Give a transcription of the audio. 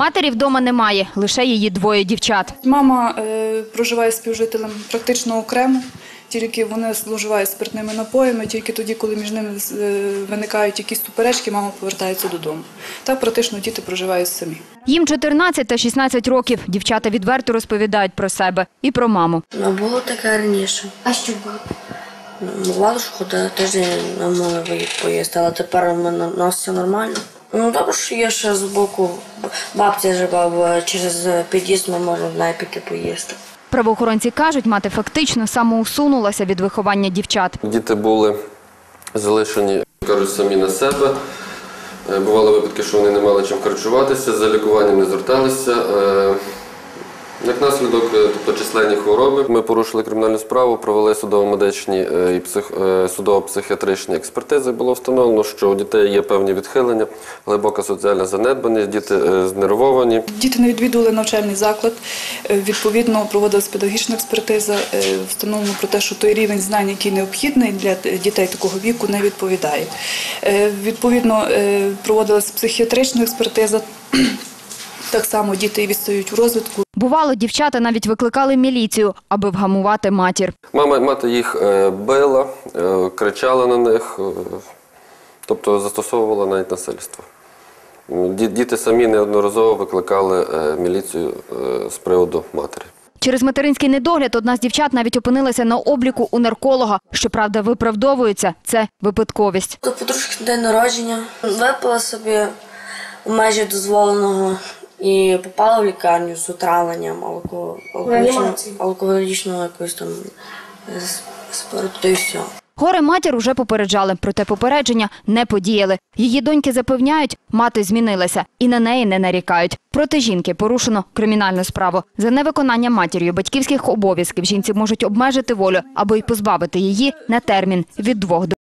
Матері вдома немає, лише її двоє дівчат. Мама е, проживає з співжителем практично окремо, тільки вони зловживають спиртними напоями, тільки тоді, коли між ними е, виникають якісь суперечки, мама повертається додому. Так практично діти проживають самі. Їм 14 та 16 років. Дівчата відверто розповідають про себе і про маму. Ну, було таке раніше. А що було? Ну, Бувало, що тиждень не могли виїхати але тепер у мене у нас все нормально. Ну, добре, що є ще з боку бабця жива бо через під'їзд ми можемо в піти поїсти. Правоохоронці кажуть, мати фактично самоусунулася від виховання дівчат. Діти були залишені, кажуть, самі на себе. Е, Бували випадки, що вони не мали чим харчуватися, за лікуванням не зверталися. Як наслідок, е, тобто численні хвороби, ми порушили кримінальну справу, провели судово-медичні е, і псих, е, судово-психіатричні експертизи. Було встановлено, що у дітей є певні відхилення, глибока соціальна занедбаність, діти знервовані. Діти не відвідували навчальний заклад. Відповідно, проводилась педагогічна експертиза. Встановлено про те, що той рівень знань, який необхідний для дітей такого віку, не відповідає. Відповідно, проводилась психіатрична експертиза. Так само діти відстають у розвитку. Бувало, дівчата навіть викликали міліцію, аби вгамувати матір. Мама, мати їх е, била, е, кричала на них, е, тобто застосовувала навіть насильство. Діти самі неодноразово викликали міліцію з приводу матері. Через материнський недогляд одна з дівчат навіть опинилася на обліку у нарколога. Щоправда, виправдовується – це випадковість. До подружки день народження випила собі у межі дозволеного і попала в лікарню з утравленням алкоголічного, якогось там е, спирту і все. Горе матір уже попереджали, проте попередження не подіяли. Її доньки запевняють, мати змінилася і на неї не нарікають. Проти жінки порушено кримінальну справу. За невиконання матір'ю батьківських обов'язків жінці можуть обмежити волю або й позбавити її на термін від двох до